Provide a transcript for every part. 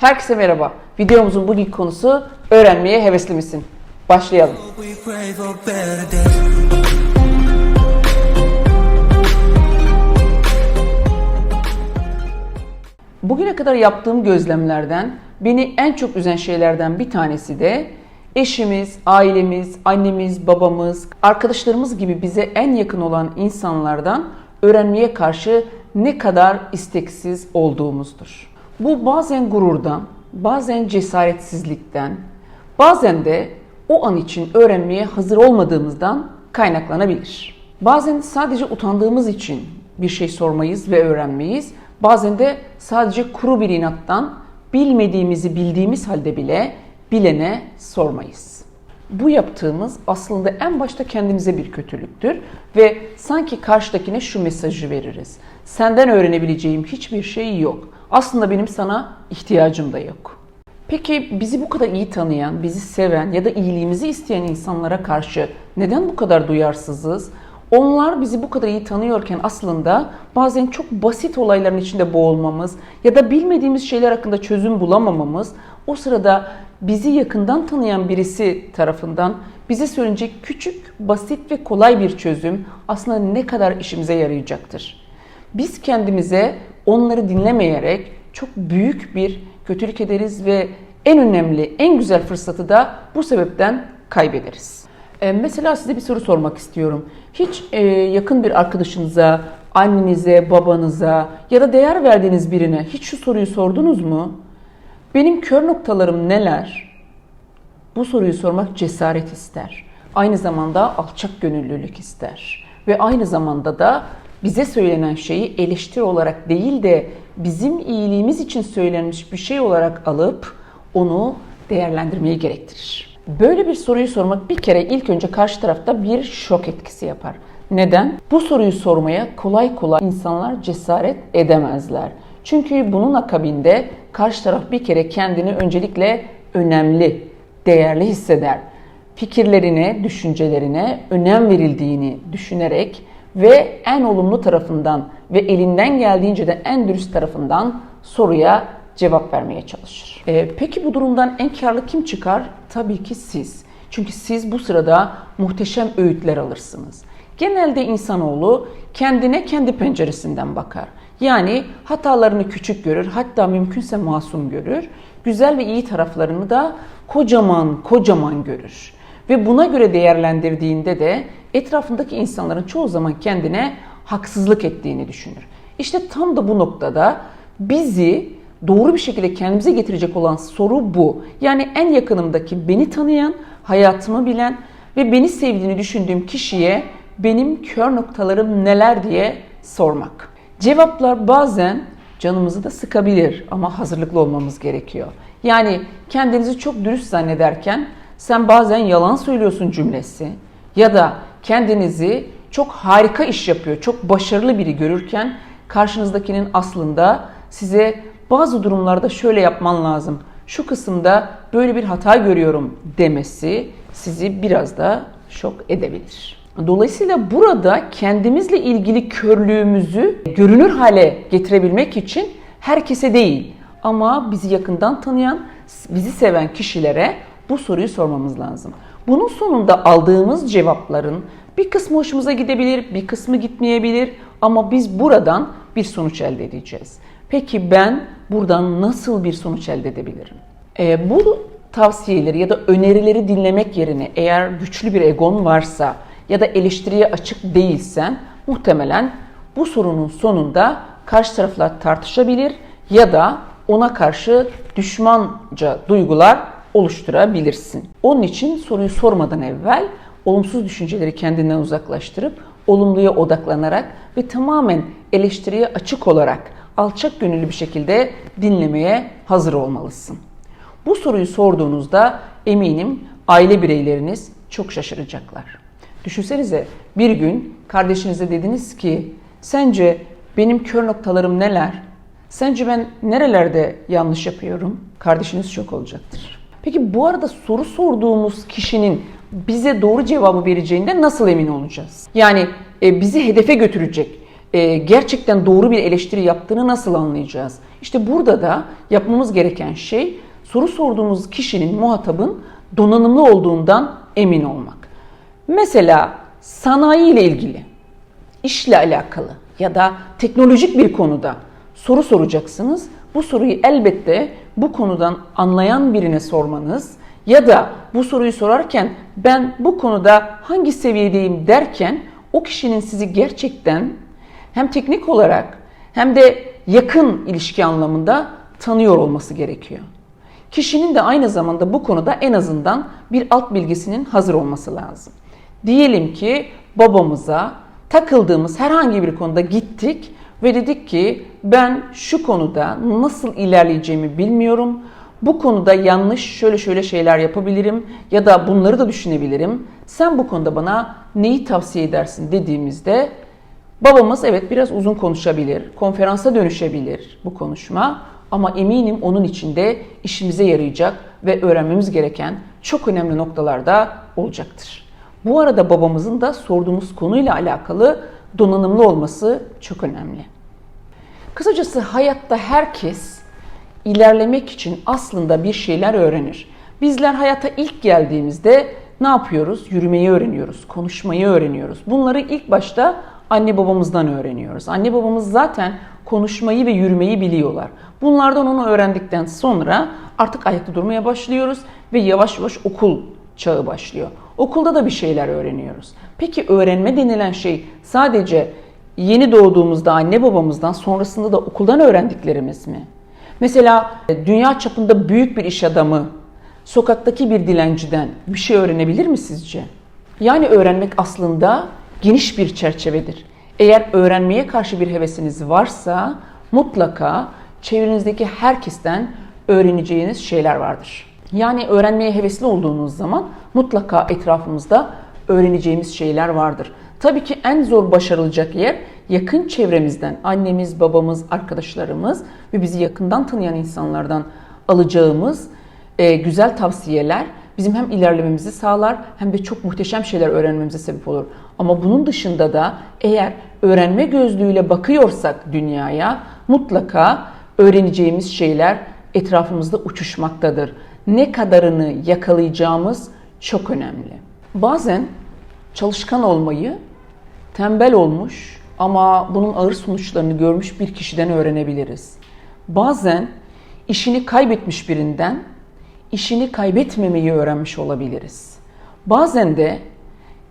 Herkese merhaba. Videomuzun bugünkü konusu öğrenmeye hevesli misin? Başlayalım. Bugüne kadar yaptığım gözlemlerden beni en çok üzen şeylerden bir tanesi de eşimiz, ailemiz, annemiz, babamız, arkadaşlarımız gibi bize en yakın olan insanlardan öğrenmeye karşı ne kadar isteksiz olduğumuzdur. Bu bazen gururdan, bazen cesaretsizlikten, bazen de o an için öğrenmeye hazır olmadığımızdan kaynaklanabilir. Bazen sadece utandığımız için bir şey sormayız ve öğrenmeyiz. Bazen de sadece kuru bir inattan bilmediğimizi bildiğimiz halde bile bilene sormayız. Bu yaptığımız aslında en başta kendimize bir kötülüktür ve sanki karşıdakine şu mesajı veririz. Senden öğrenebileceğim hiçbir şey yok. Aslında benim sana ihtiyacım da yok. Peki bizi bu kadar iyi tanıyan, bizi seven ya da iyiliğimizi isteyen insanlara karşı neden bu kadar duyarsızız? Onlar bizi bu kadar iyi tanıyorken aslında bazen çok basit olayların içinde boğulmamız ya da bilmediğimiz şeyler hakkında çözüm bulamamamız o sırada bizi yakından tanıyan birisi tarafından bize söylenecek küçük, basit ve kolay bir çözüm aslında ne kadar işimize yarayacaktır. Biz kendimize onları dinlemeyerek çok büyük bir kötülük ederiz ve en önemli, en güzel fırsatı da bu sebepten kaybederiz. Ee, mesela size bir soru sormak istiyorum. Hiç e, yakın bir arkadaşınıza, annenize, babanıza ya da değer verdiğiniz birine hiç şu soruyu sordunuz mu? Benim kör noktalarım neler? Bu soruyu sormak cesaret ister. Aynı zamanda alçak gönüllülük ister. Ve aynı zamanda da bize söylenen şeyi eleştiri olarak değil de bizim iyiliğimiz için söylenmiş bir şey olarak alıp onu değerlendirmeyi gerektirir. Böyle bir soruyu sormak bir kere ilk önce karşı tarafta bir şok etkisi yapar. Neden? Bu soruyu sormaya kolay kolay insanlar cesaret edemezler. Çünkü bunun akabinde karşı taraf bir kere kendini öncelikle önemli, değerli hisseder. Fikirlerine, düşüncelerine önem verildiğini düşünerek ve en olumlu tarafından ve elinden geldiğince de en dürüst tarafından soruya cevap vermeye çalışır. Ee, peki bu durumdan en karlı kim çıkar? Tabii ki siz. Çünkü siz bu sırada muhteşem öğütler alırsınız. Genelde insanoğlu kendine kendi penceresinden bakar. Yani hatalarını küçük görür, hatta mümkünse masum görür. Güzel ve iyi taraflarını da kocaman kocaman görür. Ve buna göre değerlendirdiğinde de etrafındaki insanların çoğu zaman kendine haksızlık ettiğini düşünür. İşte tam da bu noktada bizi doğru bir şekilde kendimize getirecek olan soru bu. Yani en yakınımdaki beni tanıyan, hayatımı bilen ve beni sevdiğini düşündüğüm kişiye benim kör noktalarım neler diye sormak. Cevaplar bazen canımızı da sıkabilir ama hazırlıklı olmamız gerekiyor. Yani kendinizi çok dürüst zannederken sen bazen yalan söylüyorsun cümlesi ya da kendinizi çok harika iş yapıyor, çok başarılı biri görürken karşınızdakinin aslında size bazı durumlarda şöyle yapman lazım, şu kısımda böyle bir hata görüyorum demesi sizi biraz da şok edebilir. Dolayısıyla burada kendimizle ilgili körlüğümüzü görünür hale getirebilmek için herkese değil ama bizi yakından tanıyan, bizi seven kişilere bu soruyu sormamız lazım. Bunun sonunda aldığımız cevapların bir kısmı hoşumuza gidebilir, bir kısmı gitmeyebilir ama biz buradan bir sonuç elde edeceğiz. Peki ben buradan nasıl bir sonuç elde edebilirim? Ee, bu tavsiyeleri ya da önerileri dinlemek yerine eğer güçlü bir egon varsa ya da eleştiriye açık değilsen muhtemelen bu sorunun sonunda karşı tarafla tartışabilir ya da ona karşı düşmanca duygular oluşturabilirsin. Onun için soruyu sormadan evvel olumsuz düşünceleri kendinden uzaklaştırıp olumluya odaklanarak ve tamamen eleştiriye açık olarak alçak gönüllü bir şekilde dinlemeye hazır olmalısın. Bu soruyu sorduğunuzda eminim aile bireyleriniz çok şaşıracaklar. Düşünsenize bir gün kardeşinize dediniz ki sence benim kör noktalarım neler? Sence ben nerelerde yanlış yapıyorum? Kardeşiniz şok olacaktır. Peki bu arada soru sorduğumuz kişinin bize doğru cevabı vereceğinde nasıl emin olacağız? Yani e, bizi hedefe götürecek, e, gerçekten doğru bir eleştiri yaptığını nasıl anlayacağız? İşte burada da yapmamız gereken şey soru sorduğumuz kişinin, muhatabın donanımlı olduğundan emin olmak. Mesela sanayi ile ilgili, işle alakalı ya da teknolojik bir konuda soru soracaksınız. Bu soruyu elbette bu konudan anlayan birine sormanız ya da bu soruyu sorarken ben bu konuda hangi seviyedeyim derken o kişinin sizi gerçekten hem teknik olarak hem de yakın ilişki anlamında tanıyor olması gerekiyor. Kişinin de aynı zamanda bu konuda en azından bir alt bilgisinin hazır olması lazım. Diyelim ki babamıza takıldığımız herhangi bir konuda gittik ve dedik ki ben şu konuda nasıl ilerleyeceğimi bilmiyorum. Bu konuda yanlış şöyle şöyle şeyler yapabilirim ya da bunları da düşünebilirim. Sen bu konuda bana neyi tavsiye edersin dediğimizde babamız evet biraz uzun konuşabilir, konferansa dönüşebilir bu konuşma ama eminim onun içinde işimize yarayacak ve öğrenmemiz gereken çok önemli noktalarda olacaktır. Bu arada babamızın da sorduğumuz konuyla alakalı donanımlı olması çok önemli. Kısacası hayatta herkes ilerlemek için aslında bir şeyler öğrenir. Bizler hayata ilk geldiğimizde ne yapıyoruz? Yürümeyi öğreniyoruz, konuşmayı öğreniyoruz. Bunları ilk başta anne babamızdan öğreniyoruz. Anne babamız zaten konuşmayı ve yürümeyi biliyorlar. Bunlardan onu öğrendikten sonra artık ayakta durmaya başlıyoruz ve yavaş yavaş okul çağı başlıyor. Okulda da bir şeyler öğreniyoruz. Peki öğrenme denilen şey sadece yeni doğduğumuzda anne babamızdan sonrasında da okuldan öğrendiklerimiz mi? Mesela e, dünya çapında büyük bir iş adamı sokaktaki bir dilenciden bir şey öğrenebilir mi sizce? Yani öğrenmek aslında geniş bir çerçevedir. Eğer öğrenmeye karşı bir hevesiniz varsa mutlaka çevrenizdeki herkesten öğreneceğiniz şeyler vardır. Yani öğrenmeye hevesli olduğunuz zaman mutlaka etrafımızda öğreneceğimiz şeyler vardır. Tabii ki en zor başarılacak yer yakın çevremizden, annemiz, babamız, arkadaşlarımız ve bizi yakından tanıyan insanlardan alacağımız e, güzel tavsiyeler bizim hem ilerlememizi sağlar hem de çok muhteşem şeyler öğrenmemize sebep olur. Ama bunun dışında da eğer öğrenme gözlüğüyle bakıyorsak dünyaya mutlaka öğreneceğimiz şeyler etrafımızda uçuşmaktadır. Ne kadarını yakalayacağımız çok önemli. Bazen çalışkan olmayı tembel olmuş ama bunun ağır sonuçlarını görmüş bir kişiden öğrenebiliriz. Bazen işini kaybetmiş birinden işini kaybetmemeyi öğrenmiş olabiliriz. Bazen de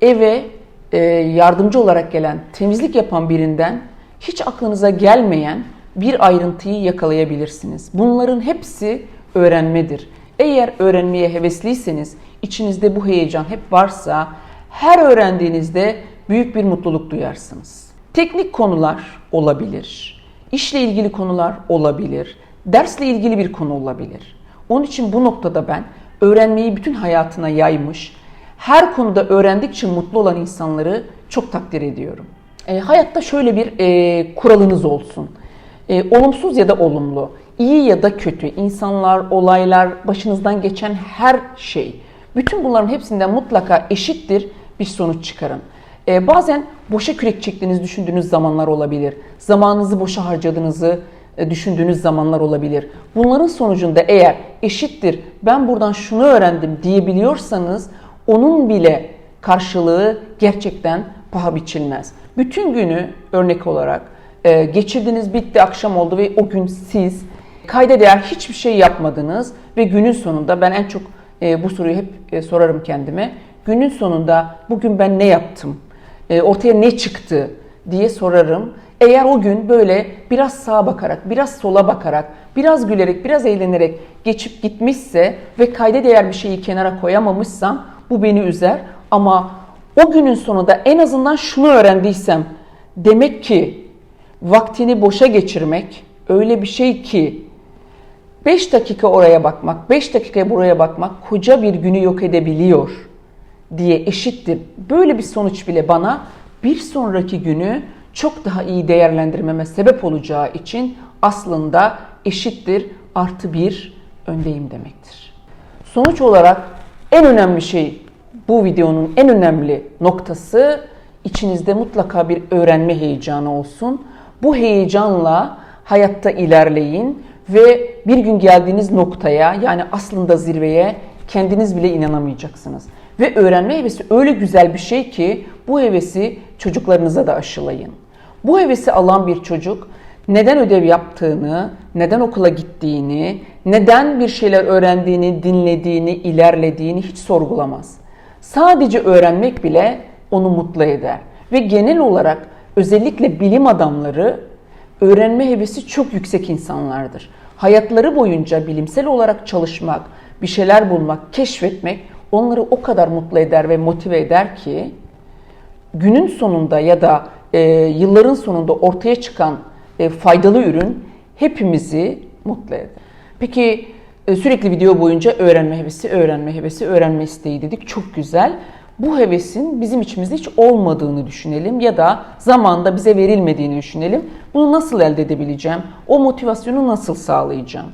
eve e, yardımcı olarak gelen, temizlik yapan birinden hiç aklınıza gelmeyen bir ayrıntıyı yakalayabilirsiniz. Bunların hepsi öğrenmedir. Eğer öğrenmeye hevesliyseniz, içinizde bu heyecan hep varsa her öğrendiğinizde büyük bir mutluluk duyarsınız. Teknik konular olabilir, işle ilgili konular olabilir, dersle ilgili bir konu olabilir. Onun için bu noktada ben öğrenmeyi bütün hayatına yaymış, her konuda öğrendikçe mutlu olan insanları çok takdir ediyorum. E, hayatta şöyle bir e, kuralınız olsun. E, olumsuz ya da olumlu, iyi ya da kötü, insanlar, olaylar, başınızdan geçen her şey. Bütün bunların hepsinden mutlaka eşittir bir sonuç çıkarın. E, bazen boşa kürek çektiğiniz düşündüğünüz zamanlar olabilir. Zamanınızı boşa harcadığınızı e, düşündüğünüz zamanlar olabilir. Bunların sonucunda eğer eşittir ben buradan şunu öğrendim diyebiliyorsanız onun bile karşılığı gerçekten paha biçilmez. Bütün günü örnek olarak e, geçirdiniz bitti akşam oldu ve o gün siz kayda değer hiçbir şey yapmadınız ve günün sonunda ben en çok e, bu soruyu hep e, sorarım kendime. Günün sonunda bugün ben ne yaptım? E, ortaya ne çıktı diye sorarım. Eğer o gün böyle biraz sağa bakarak, biraz sola bakarak, biraz gülerek, biraz eğlenerek geçip gitmişse ve kayda değer bir şeyi kenara koyamamışsam bu beni üzer. Ama o günün sonunda en azından şunu öğrendiysem demek ki vaktini boşa geçirmek öyle bir şey ki 5 dakika oraya bakmak, 5 dakika buraya bakmak koca bir günü yok edebiliyor diye eşittir. Böyle bir sonuç bile bana bir sonraki günü çok daha iyi değerlendirmeme sebep olacağı için aslında eşittir artı bir öndeyim demektir. Sonuç olarak en önemli şey bu videonun en önemli noktası içinizde mutlaka bir öğrenme heyecanı olsun. Bu heyecanla hayatta ilerleyin ve bir gün geldiğiniz noktaya yani aslında zirveye kendiniz bile inanamayacaksınız. Ve öğrenme hevesi öyle güzel bir şey ki bu hevesi çocuklarınıza da aşılayın. Bu hevesi alan bir çocuk neden ödev yaptığını, neden okula gittiğini, neden bir şeyler öğrendiğini, dinlediğini, ilerlediğini hiç sorgulamaz. Sadece öğrenmek bile onu mutlu eder. Ve genel olarak özellikle bilim adamları öğrenme hevesi çok yüksek insanlardır. Hayatları boyunca bilimsel olarak çalışmak, bir şeyler bulmak, keşfetmek onları o kadar mutlu eder ve motive eder ki günün sonunda ya da e, yılların sonunda ortaya çıkan e, faydalı ürün hepimizi mutlu eder. Peki e, sürekli video boyunca öğrenme hevesi, öğrenme hevesi, öğrenme isteği dedik. Çok güzel. Bu hevesin bizim içimizde hiç olmadığını düşünelim ya da zamanda bize verilmediğini düşünelim. Bunu nasıl elde edebileceğim? O motivasyonu nasıl sağlayacağım?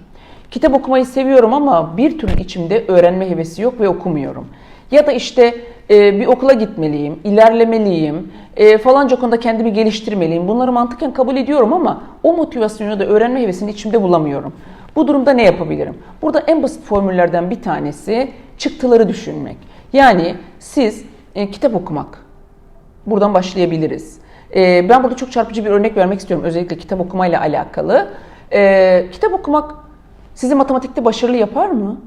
Kitap okumayı seviyorum ama bir türlü içimde öğrenme hevesi yok ve okumuyorum. Ya da işte e, bir okula gitmeliyim, ilerlemeliyim, e, falanca konuda kendimi geliştirmeliyim. Bunları mantıken kabul ediyorum ama o motivasyonu da öğrenme hevesini içimde bulamıyorum. Bu durumda ne yapabilirim? Burada en basit formüllerden bir tanesi çıktıları düşünmek. Yani siz e, kitap okumak. Buradan başlayabiliriz. E, ben burada çok çarpıcı bir örnek vermek istiyorum. Özellikle kitap okumayla alakalı. E, kitap okumak sizi matematikte başarılı yapar mı?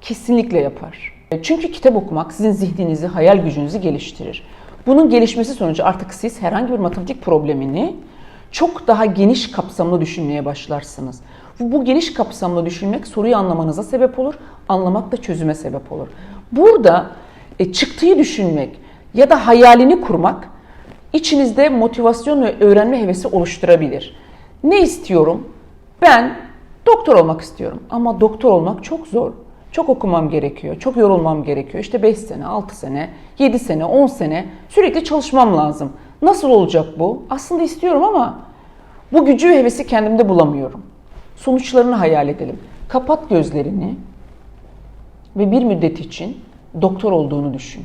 Kesinlikle yapar. Çünkü kitap okumak sizin zihninizi, hayal gücünüzü geliştirir. Bunun gelişmesi sonucu artık siz herhangi bir matematik problemini çok daha geniş kapsamlı düşünmeye başlarsınız. Bu, geniş kapsamlı düşünmek soruyu anlamanıza sebep olur, anlamak da çözüme sebep olur. Burada e, çıktığı düşünmek ya da hayalini kurmak içinizde motivasyon ve öğrenme hevesi oluşturabilir. Ne istiyorum? Ben doktor olmak istiyorum ama doktor olmak çok zor. Çok okumam gerekiyor, çok yorulmam gerekiyor. İşte 5 sene, 6 sene, 7 sene, 10 sene sürekli çalışmam lazım. Nasıl olacak bu? Aslında istiyorum ama bu gücü ve hevesi kendimde bulamıyorum. Sonuçlarını hayal edelim. Kapat gözlerini ve bir müddet için doktor olduğunu düşün.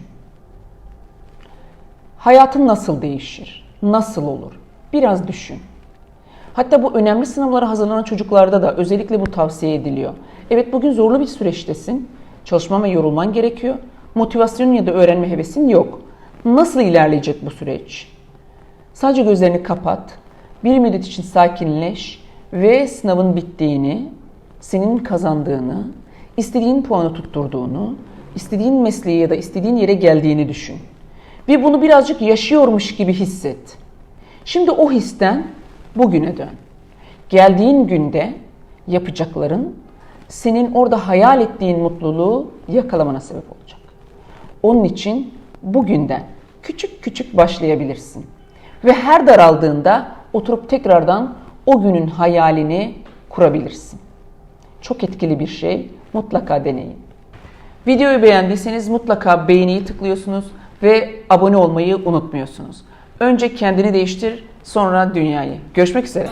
Hayatın nasıl değişir? Nasıl olur? Biraz düşün. Hatta bu önemli sınavlara hazırlanan çocuklarda da özellikle bu tavsiye ediliyor. Evet bugün zorlu bir süreçtesin. Çalışman ve yorulman gerekiyor. Motivasyonun ya da öğrenme hevesin yok. Nasıl ilerleyecek bu süreç? Sadece gözlerini kapat. Bir müddet için sakinleş ve sınavın bittiğini, senin kazandığını, istediğin puanı tutturduğunu, istediğin mesleğe ya da istediğin yere geldiğini düşün. Ve bunu birazcık yaşıyormuş gibi hisset. Şimdi o histen bugüne dön. Geldiğin günde yapacakların senin orada hayal ettiğin mutluluğu yakalamana sebep olacak. Onun için bugünden küçük küçük başlayabilirsin. Ve her daraldığında oturup tekrardan o günün hayalini kurabilirsin. Çok etkili bir şey. Mutlaka deneyin. Videoyu beğendiyseniz mutlaka beğeniyi tıklıyorsunuz ve abone olmayı unutmuyorsunuz. Önce kendini değiştir, sonra dünyayı. Görüşmek üzere.